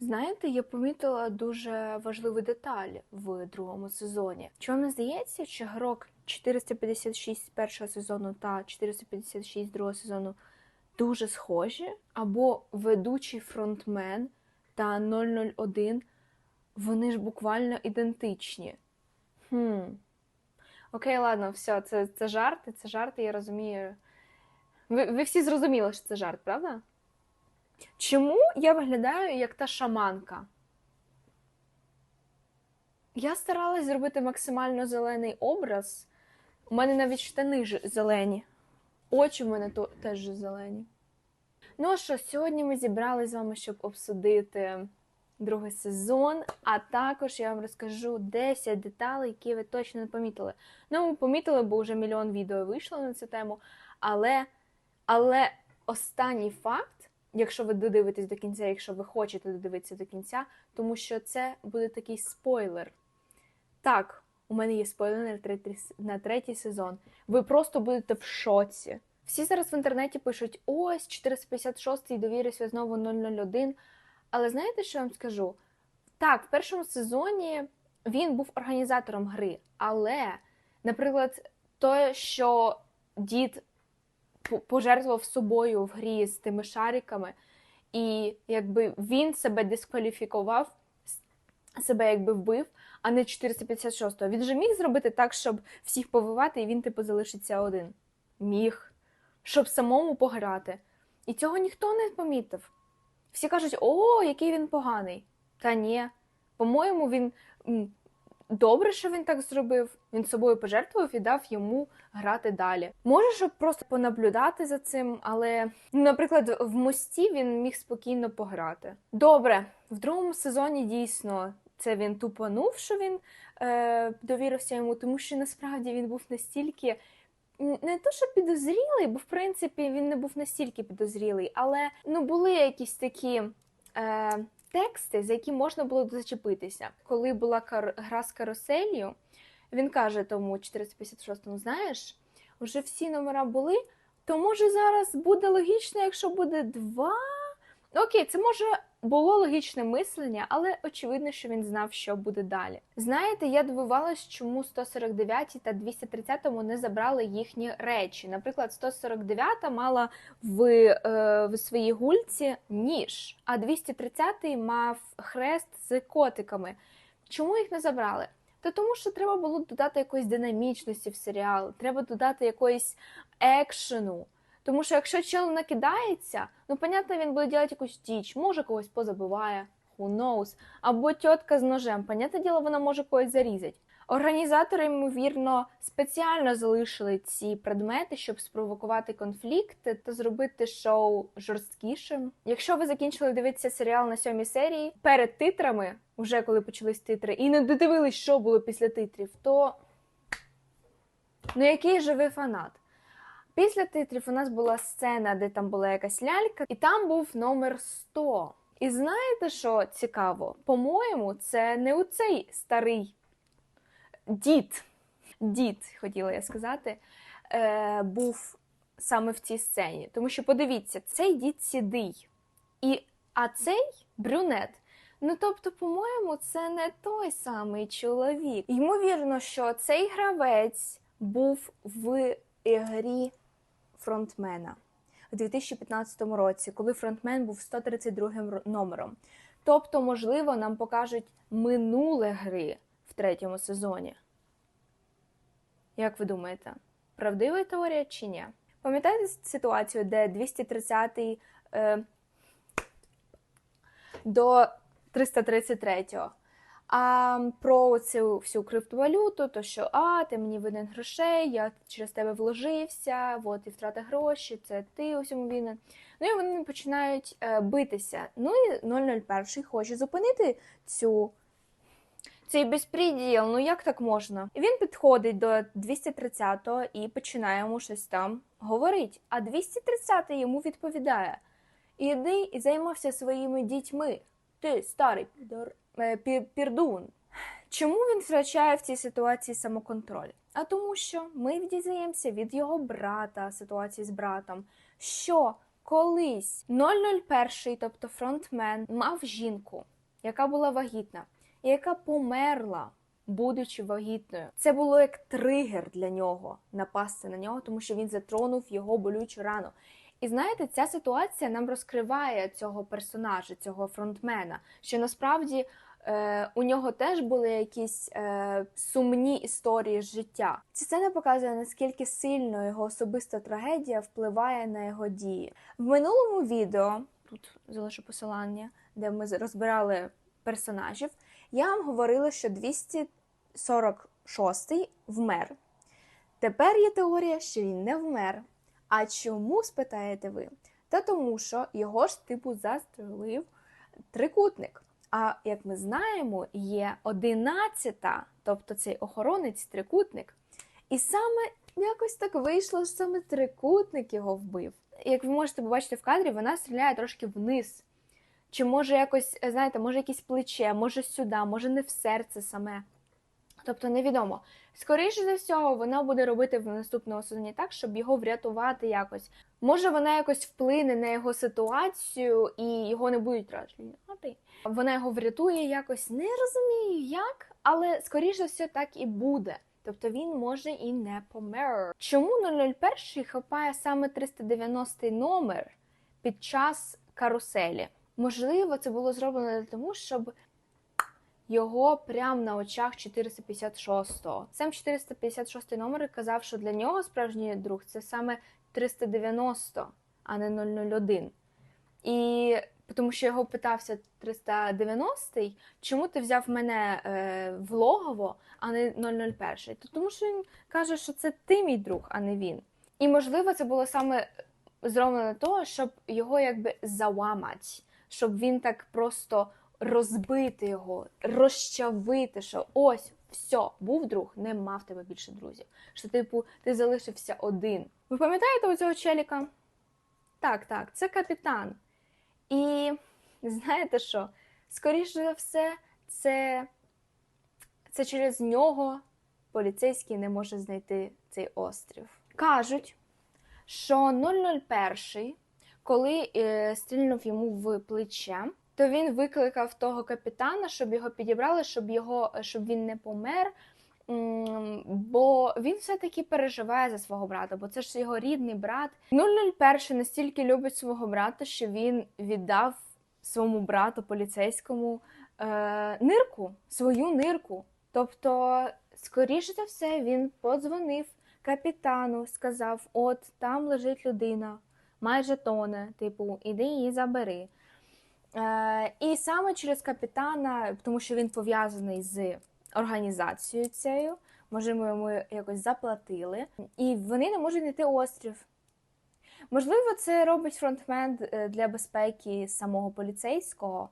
Знаєте, я помітила дуже важливу деталь в другому сезоні. Чи вам не здається, що грок 456 першого сезону та 456 другого сезону дуже схожі? Або ведучий фронтмен та 001, вони ж буквально ідентичні. Хм. Окей, ладно, все, це, це жарти, це жарти, я розумію. Ви, ви всі зрозуміли, що це жарт, правда? Чому я виглядаю як та шаманка? Я старалась зробити максимально зелений образ. У мене навіть штани зелені. Очі в мене теж зелені. Ну що, сьогодні ми зібрались з вами, щоб обсудити другий сезон, а також я вам розкажу 10 деталей, які ви точно не помітили. Ну, ми помітили, бо вже мільйон відео вийшло на цю тему. Але, але останній факт, якщо ви додивитесь до кінця, якщо ви хочете додивитися до кінця, тому що це буде такий спойлер. Так, у мене є спойлер на третій, на третій сезон. Ви просто будете в шоці. Всі зараз в інтернеті пишуть: ось 456-й довірився знову 001. Але знаєте, що я вам скажу? Так, в першому сезоні він був організатором гри, але, наприклад, те, що дід пожертвував собою в грі з тими шариками, і якби він себе дискваліфікував, себе якби вбив, а не 456-го. Він же міг зробити так, щоб всіх повивати, і він типу залишиться один. Міг, щоб самому пограти. І цього ніхто не помітив. Всі кажуть, о, який він поганий. Та ні. По-моєму, він добре, що він так зробив. Він собою пожертвував і дав йому грати далі. Може, щоб просто понаблюдати за цим, але, наприклад, в мості він міг спокійно пограти. Добре, в другому сезоні дійсно це він тупанув, що він е, довірився йому, тому що насправді він був настільки. Не то, що підозрілий, бо в принципі він не був настільки підозрілий, але ну були якісь такі е, тексти, за які можна було зачепитися. Коли була гра з каруселью, він каже тому 456-му, знаєш, вже всі номера були, то може зараз буде логічно, якщо буде два. Окей, це може було логічне мислення, але очевидно, що він знав, що буде далі. Знаєте, я дивувалась, чому 149 та 230 не забрали їхні речі. Наприклад, 149 мала в, е, в своїй гульці ніж, а 230 мав хрест з котиками. Чому їх не забрали? Та тому, що треба було додати якоїсь динамічності в серіал, треба додати якоїсь екшену. Тому що якщо чел накидається, ну, понятно, він буде робити якусь діч, може когось позабиває, who knows. Або тітка з ножем, понятне діло, вона може когось зарізати. Організатори, ймовірно, спеціально залишили ці предмети, щоб спровокувати конфлікти та зробити шоу жорсткішим. Якщо ви закінчили дивитися серіал на сьомій серії перед титрами, вже коли почались титри, і не додивились, що було після титрів, то ну який же ви фанат? Після титрів у нас була сцена, де там була якась лялька, і там був номер 100. І знаєте, що цікаво? По-моєму, це не у цей старий дід, дід, хотіла я сказати, е, був саме в цій сцені. Тому що подивіться, цей дід сідий, і, а цей брюнет. Ну, тобто, по-моєму, це не той самий чоловік. Ймовірно, що цей гравець був в грі фронтмена у 2015 році, коли фронтмен був 132 м номером. Тобто, можливо, нам покажуть минуле гри в третьому сезоні. Як ви думаєте, правдива теорія чи ні? Пам'ятаєте ситуацію, де 230 е, до 333? А про цю всю криптовалюту, то що а, ти мені винен грошей, я через тебе вложився, от і втрата гроші, це ти у всьому винен. Ну і вони починають е, битися. Ну і 001 хоче зупинити цю. Цей безпреділ, ну як так можна? Він підходить до 230-го і починає йому щось там говорить. А 230-й йому відповідає: Іди і займався своїми дітьми. Ти старий підор е, пірдун. Чому він втрачає в цій ситуації самоконтроль? А тому, що ми дізнаємося від його брата, ситуації з братом, що колись 001, тобто фронтмен, мав жінку, яка була вагітна, і яка померла, будучи вагітною. Це було як тригер для нього напасти на нього, тому що він затронув його болючу рану. І знаєте, ця ситуація нам розкриває цього персонажа, цього фронтмена, що насправді е, у нього теж були якісь е, сумні історії життя. Ця сцена показує, наскільки сильно його особиста трагедія впливає на його дії. В минулому відео, тут залишу посилання, де ми розбирали персонажів, я вам говорила, що 246-й вмер. Тепер є теорія, що він не вмер. А чому, спитаєте ви? Та тому, що його ж типу застрелив трикутник. А як ми знаємо, є одинадцята, тобто цей охоронець трикутник. І саме якось так вийшло, що саме трикутник його вбив. Як ви можете побачити в кадрі, вона стріляє трошки вниз. Чи може якось, знаєте, може якесь плече, може сюди, може не в серце саме. Тобто невідомо. Скоріше за всього, вона буде робити в наступному сезоні так, щоб його врятувати якось. Може, вона якось вплине на його ситуацію і його не будуть розглядати. Вона його врятує якось. Не розумію як, але скоріше за все так і буде. Тобто він може і не помер. Чому 001 хапає саме 390 номер під час каруселі? Можливо, це було зроблено для того, щоб його прямо на очах 456-го. Сам 456 номер казав, що для нього справжній друг це саме 390, а не 001. І тому що його питався 390-й, чому ти взяв мене е, в логово, а не 001? То тому що він каже, що це ти мій друг, а не він. І можливо, це було саме зроблено того, щоб його якби заламати, щоб він так просто розбити його, розчавити, що ось все, був друг, не мав тебе більше друзів. Що, типу, ти залишився один. Ви пам'ятаєте оцього челіка? Так, так, це капітан. І знаєте що? Скоріше за все, це, це через нього поліцейський не може знайти цей острів. Кажуть, що 001, коли е, стрільнув йому в плече, то він викликав того капітана, щоб його підібрали, щоб його щоб він не помер. Бо він все-таки переживає за свого брата, бо це ж його рідний брат. 001 настільки любить свого брата, що він віддав своєму брату поліцейському е, нирку, свою нирку. Тобто, скоріше за все, він подзвонив капітану, сказав: От там лежить людина, майже тоне, типу, іди її забери. Е, і саме через капітана, тому що він пов'язаний з організацією цією, може, ми йому якось заплатили, і вони не можуть знайти острів. Можливо, це робить фронтмен е, для безпеки самого поліцейського,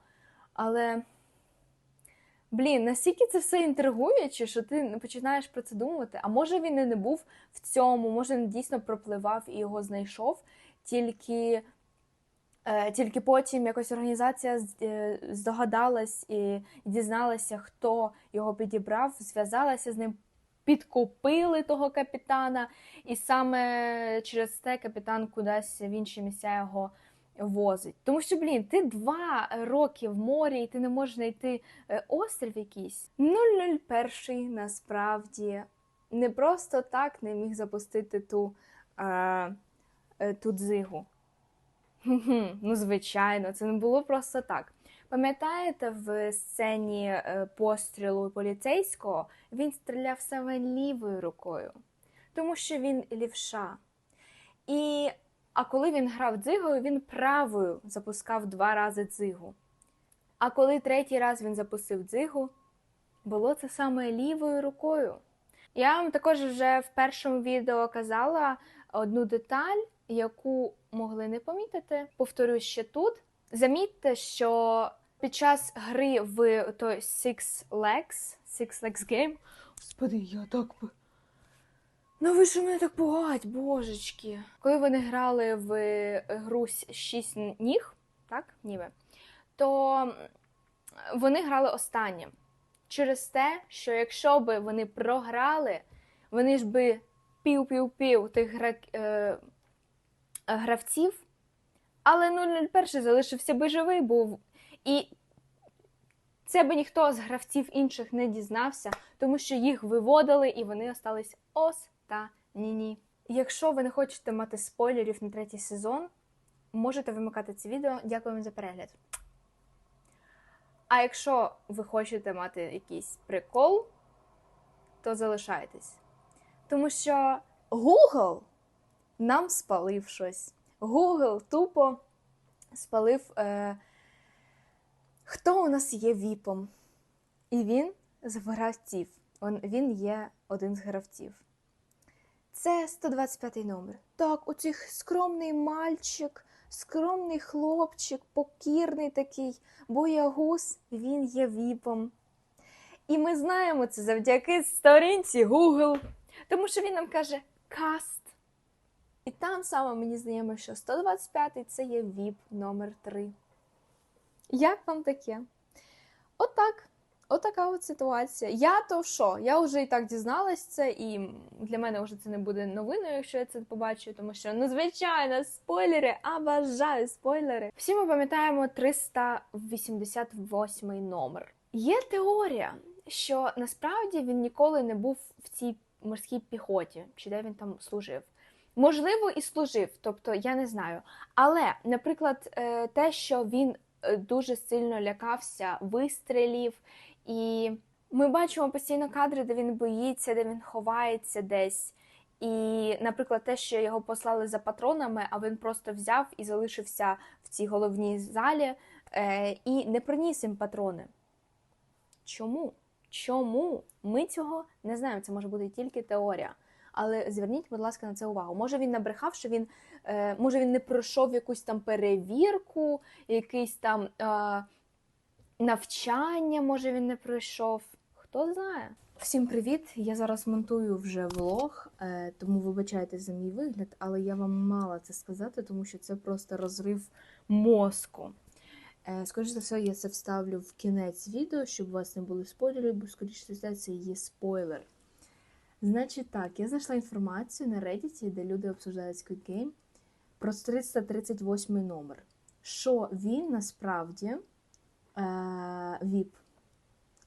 але, блін, настільки це все інтригуюче, що ти починаєш про це думати. А може він і не був в цьому, може він дійсно пропливав і його знайшов, тільки. Е, Тільки потім якось організація е, здогадалась і дізналася, хто його підібрав, зв'язалася з ним, підкупили того капітана, і саме через це капітан кудись в інші місця його возить. Тому що, блін, ти два роки в морі, і ти не можеш знайти е, острів якийсь. 001 насправді не просто так не міг запустити ту, е, ту дзигу. Ну, звичайно, це не було просто так. Пам'ятаєте, в сцені е, пострілу поліцейського він стріляв саме лівою рукою, тому що він лівша. І, а коли він грав дзигою, він правою запускав два рази дзигу. А коли третій раз він запустив дзигу, було це саме лівою рукою. Я вам також вже в першому відео казала одну деталь, яку могли не помітити. Повторюсь ще тут. Замітьте, що під час гри в той Six Legs, Six Legs Game, господи, я так би. Ну ви ж мене так пугать, божечки. Коли вони грали в гру шість ніг, так, ніби, то вони грали останнім. Через те, що якщо би вони програли, вони ж би пів-пів-пів тих гра... гравців Але 001 залишився би живий був. І це би ніхто з гравців інших не дізнався, тому що їх виводили і вони остались останні. Якщо ви не хочете мати спойлерів на третій сезон, можете вимикати це відео. Дякую вам за перегляд. А якщо ви хочете мати якийсь прикол, то залишайтесь. Тому що Google нам спалив щось. Google тупо спалив, е, хто у нас є віпом. І він з гравців. Він є один з гравців. Це 125 номер. Так, цих скромний мальчик, скромний хлопчик, покірний такий, боягуз, він є віпом. І ми знаємо це завдяки сторінці Google, тому що він нам каже каст. І там саме мені знайомо, що 125-й це є VIP номер 3. Як вам таке? Отак. Отака от ситуація. Я то що? Я вже і так дізналась це, і для мене вже це не буде новиною, якщо я це побачу, тому що, ну, звичайно, спойлери, а бажаю спойлери. Всі ми пам'ятаємо 388 номер. Є теорія, що насправді він ніколи не був в цій морській піхоті, чи де він там служив. Можливо, і служив, тобто я не знаю. Але, наприклад, е, те, що він е, дуже сильно лякався вистрілів, і ми бачимо постійно кадри, де він боїться, де він ховається десь. І, наприклад, те, що його послали за патронами, а він просто взяв і залишився в цій головній залі е, і не приніс їм патрони. Чому? Чому? Ми цього не знаємо. Це може бути тільки теорія. Але зверніть, будь ласка, на це увагу. Може він набрехав, що він е, може він не пройшов якусь там перевірку, якийсь там е, навчання, може він не пройшов. Хто знає? Всім привіт! Я зараз монтую вже влог, е, тому вибачайте за мій вигляд, але я вам мала це сказати, тому що це просто розрив мозку. Скоріше за все, я це вставлю в кінець відео, щоб у вас не були спойлери, бо скоріше за все, це є спойлер. Значить так, я знайшла інформацію на Reddit, де люди обсуждають Squid Game, про 338 номер. Що він насправді е, VIP.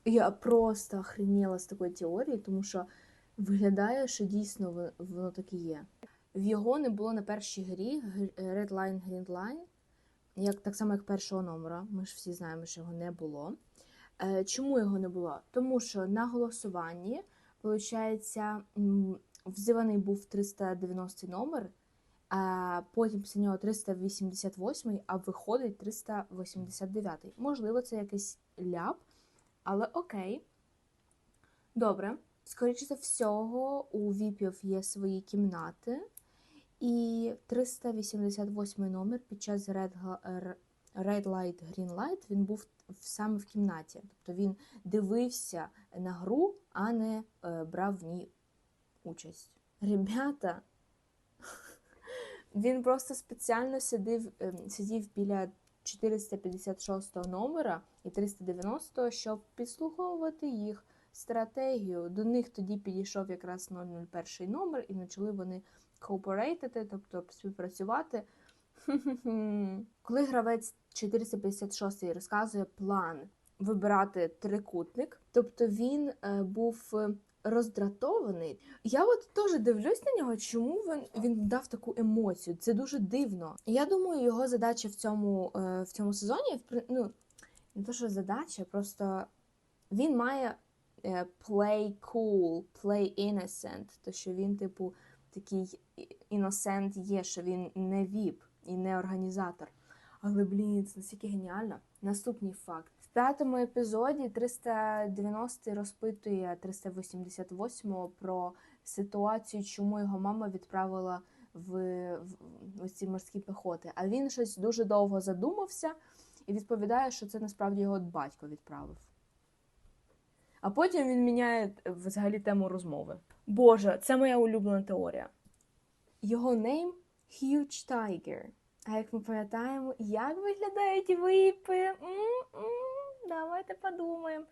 Я просто охреніла з такої теорії, тому що виглядає, що дійсно воно так і є. В його не було на першій грі Red Line, Green Line, як, так само, як першого номера. Ми ж всі знаємо, що його не було. Е, чому його не було? Тому що на голосуванні, виходить, взиваний був 390 номер, а потім після нього 388, а виходить 389. Можливо, це якийсь ляп, але окей. Добре. Скоріше за всього, у віпів є свої кімнати, і 388 номер під час Red, Red Light, Green Light він був саме в кімнаті. Тобто він дивився на гру, а не е, брав в ній участь. Ребята, він просто спеціально сидів, ем, сидів біля 456 номера і 390, щоб підслуховувати їх стратегію. До них тоді підійшов якраз 001 номер, і почали вони кооперейтити, тобто співпрацювати. Коли гравець 456 розказує план вибирати трикутник, тобто він е, був е, роздратований. Я от теж дивлюсь на нього, чому він, він дав таку емоцію. Це дуже дивно. Я думаю, його задача в цьому, е, в цьому сезоні, ну, не то, що задача, просто він має play cool, play innocent, то що він, типу, такий іносент є, що він не віп і не організатор. Але, блін, це настільки геніально. Наступний факт. В п'ятому епізоді 390 розпитує 388 про ситуацію, чому його мама відправила в, в, в ці морські піхоти. А він щось дуже довго задумався і відповідає, що це насправді його батько відправив. А потім він міняє е, взагалі тему розмови. Боже, це моя улюблена теорія. Його нейм Huge Tiger. А як ми пам'ятаємо, як виглядають випи? М-м, Давайте подумаємо.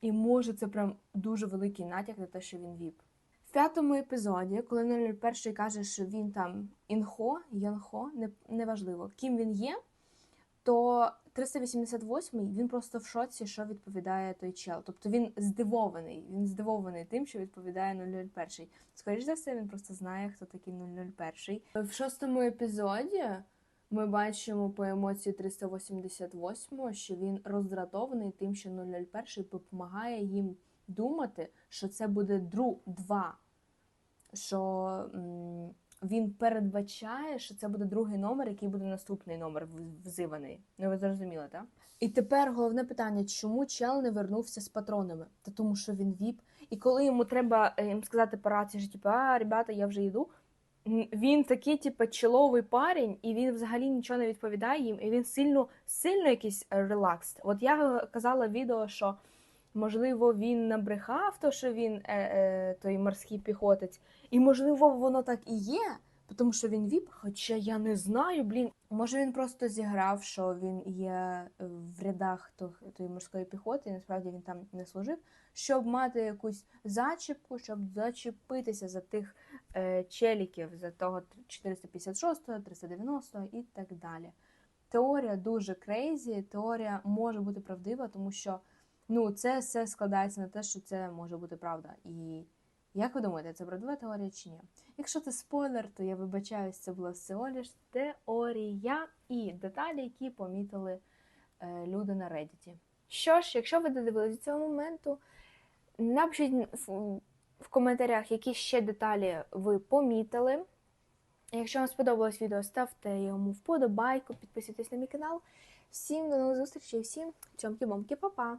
І може це прям дуже великий натяк на те, що він віп. В п'ятому епізоді, коли 001 каже, що він там інхо, янхо, не, неважливо, ким він є, то 388-й він просто в шоці, що відповідає той чел. Тобто він здивований. Він здивований тим, що відповідає 001. Скоріше за все, він просто знає, хто такий 001. В шостому епізоді ми бачимо по емоції 388, що він роздратований тим, що 001 допомагає їм думати, що це буде дру 2. Що він передбачає, що це буде другий номер, який буде наступний номер взиваний. Ну, ви зрозуміли, так? І тепер головне питання: чому чел не вернувся з патронами? Та тому, що він віп. І коли йому треба е, їм сказати по рації, що типу, а, ребята, я вже йду. Він такий, типу, чоловий парень, і він взагалі нічого не відповідає їм, і він сильно, сильно якийсь релакс. От я казала в відео, що можливо він набрехав, то що він е, е, той морський піхотець, і можливо воно так і є, тому що він віп, хоча я не знаю, блін. Може він просто зіграв, що він є е, в рядах тої морської піхоти, і насправді він там не служив, щоб мати якусь зачіпку, щоб зачепитися за тих е, челіків, за того 456, 390 і так далі. Теорія дуже крейзі, теорія може бути правдива, тому що ну, це все складається на те, що це може бути правда. І як ви думаєте, це правдива теорія чи ні? Якщо це спойлер, то я вибачаюсь, це була всього лиш теорія і деталі, які помітили е, люди на Reddit. Що ж, якщо ви додивились до цього моменту, напишіть в, коментарях, які ще деталі ви помітили. Якщо вам сподобалось відео, ставте йому вподобайку, підписуйтесь на мій канал. Всім до нових зустрічей, всім цьомки-бомки, па-па!